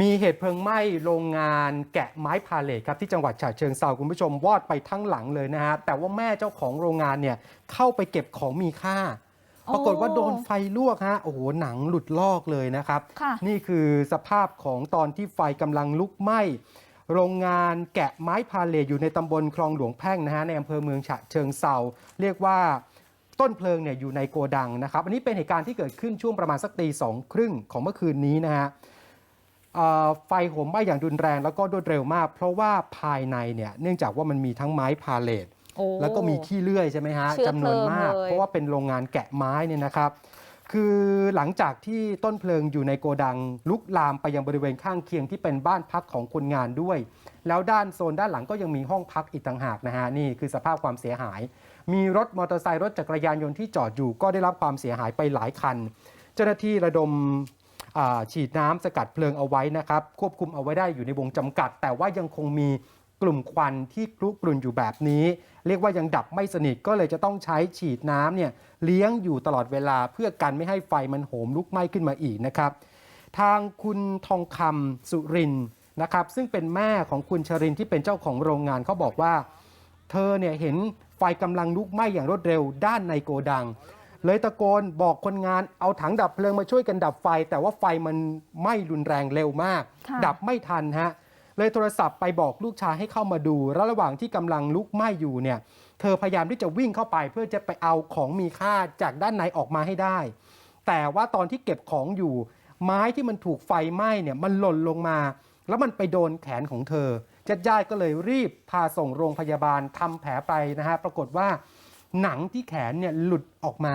มีเหตุเพลิงไหม้โรงงานแกะไม้พาเลทครับที่จังหวัดฉะเชิงเซาคุณผู้ชมวอดไปทั้งหลังเลยนะฮะแต่ว่าแม่เจ้าของโรงงานเนี่ยเข้าไปเก็บของมีค่าโอ้ปรากฏว่าโดนไฟลวกฮะโอ้โหหนังหลุดลอกเลยนะครับ ค่ะนี่คือสภาพของตอนที่ไฟกำลังลุกไหม้โรงงานแกะไม้พาเลทอยู่ในตำบลคลองหลวงแพ่งนะฮะในอำเภอเมืองฉะเชิงเซาเรียกว่าต้นเพลิงเนี่ยอยู่ในโกดังนะครับ อันนี้เป็นเหตุการณ์ที่เกิดขึ้นช่วงประมาณสักตีสองครึ่งของเมื่อคืนนี้นะฮะเอ่อ ไฟโหมไหม้อย่างรุนแรง แล้วก็รวดเร็วมาก เพราะว่าภายในเนี่ยเนื่องจากว่ามันมีทั้งไม้พาเลทโอ้แล้วก็มีขี้เลื่อยใช่ไหมฮะเชื้อจำนวนมากเพลิงเลยเพราะว่าเป็นโรงงานแกะไม้เนี่ยนะครับ คือหลังจากที่ต้นเพลิงอยู่ในโกดังลุกลามไปยังบริเวณข้างเคียงที่เป็นบ้านพักของคนงานด้วย แล้วด้านโซนด้านหลังก็ยังมีห้องพักอีกต่างหากนะฮะนี่คือสภาพความเสียหาย มีรถมอเตอร์ไซค์รถจักรยานยนต์ที่จอดอยู่ก็ได้รับความเสียหายไปหลายคัน เจ้าหน้าที่ระดมอ่า ฉีดน้ำสกัดเพลิงเอาไว้นะครับควบคุมเอาไว้ได้อยู่ในวงจำกัด แต่ว่ายังคงมีกลุ่มควันที่คลุกรุ่นอยู่แบบนี้ เรียกว่ายังดับไม่สนิทก็เลยจะต้องใช้ฉีดน้ำเนี่ยเลี้ยงอยู่ตลอดเวลาเพื่อกันไม่ให้ไฟมันโหมลุกไหม้ขึ้นมาอีกนะครับ ทางคุณทองคำสุรินนะครับ ซึ่งเป็นแม่ของคุณชรินที่เป็นเจ้าของโรงงานเขาบอกว่า เธอเนี่ยเห็นไฟกำลังลุกไหม้อย่างรวดเร็วด้านในโกดัง เลยตะโกนบอกคนงานเอาถังดับเพลิงมาช่วยกันดับไฟ แต่ว่าไฟมันไหม้รุนแรงเร็วมาก ค่ะ ดับไม่ทันฮะ เลยโทรศัพท์ไปบอกลูกชายให้เข้ามาดู แล้วระหว่างที่กำลังลุกไหม้อยู่เนี่ย เธอพยายามที่จะวิ่งเข้าไปเพื่อจะไปเอาของมีค่าจากด้านในออกมาให้ได้ แต่ว่าตอนที่เก็บของอยู่ ไม้ที่มันถูกไฟไหม้เนี่ยมันหล่นลงมา แล้วมันไปโดนแขนของเธอญาติญาติๆก็เลยรีบพาส่งโรงพยาบาลทำแผลไปนะฮะปรากฏว่า หนังที่แขนเนี่ยหลุดออกมา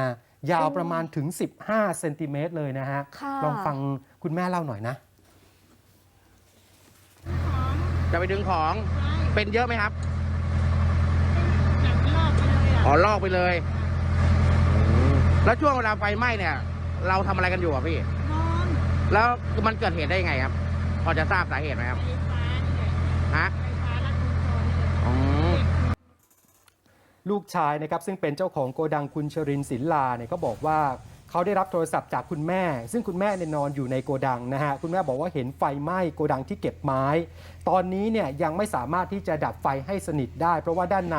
ยาวประมาณถึง 15 เซนติเมตรเลยนะฮะค่ะลองฟังคุณแม่เล่าหน่อยนะ จะไปดึงของเป็นเยอะไหมครับหนังลอกไปเลยอะอ๋อลอกไปเลย แล้วช่วงเวลาไฟไหม้เนี่ย เราทำอะไรกันอยู่อะพี่ นอน แล้วมันเกิดเหตุได้ยังไงครับ พอจะทราบสาเหตุไหมครับไฟฟ้านี่แหละฮะ ไฟฟ้ารัดวงจรนี่แหละ อ๋อ ลูกชายนะครับซึ่งเป็นเจ้าของโกดังคุณชรินศิลาเนี่ยก็บอกว่าเขาได้รับโทรศัพท์จากคุณแม่ ซึ่งคุณแม่เนี่ยนอนอยู่ในโกดังนะฮะคุณแม่บอกว่าเห็นไฟไหม้โกดังที่เก็บไม้ ตอนนี้เนี่ยยังไม่สามารถที่จะดับไฟให้สนิทได้ เพราะว่าด้านใน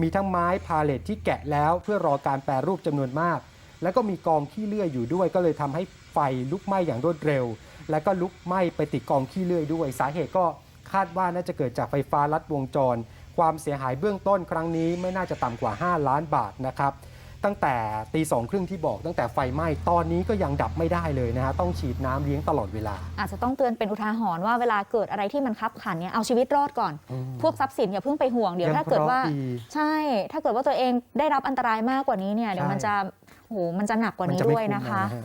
มีทั้งไม้พาเลทที่แกะแล้ว เพื่อรอการแปรรูปจำนวนมาก แล้วก็มีกองขี้เลื่อยอยู่ด้วย ก็เลยทำให้ไฟลุกไหม้อย่างรวดเร็ว แล้วก็ลุกไหม้ไปติดกองขี้เลื่อยด้วย สาเหตุก็คาดว่าน่าจะเกิดจากไฟฟ้าลัดวงจร ความเสียหายเบื้องต้นครั้งนี้ไม่น่าจะต่ำกว่า 5 ล้านบาทนะครับ ตั้งแต่ตีสองครึ่งที่บอกตั้งแต่ไฟไหม้ตอนนี้ก็ยังดับไม่ได้เลยนะฮะต้องฉีดน้ำเลี้ยงตลอดเวลา อาจจะต้องเตือนเป็นอุทาหรณ์ว่าเวลาเกิดอะไรที่มันคับขันเนี่ยเอาชีวิตรอดก่อน อืม พวกทรัพย์สินอย่าเพิ่งไปห่วงเดี๋ยวยังถ้าเกิดว่าเคราะห์ดีใช่ ถ้าเกิดว่าตัวเองได้รับอันตรายมากกว่านี้เนี่ยเดี๋ยวใช่มันจะโอ้โหมันจะหนักกว่านี้มัจะไม่ด้วยคุ้มนะคะ ฮ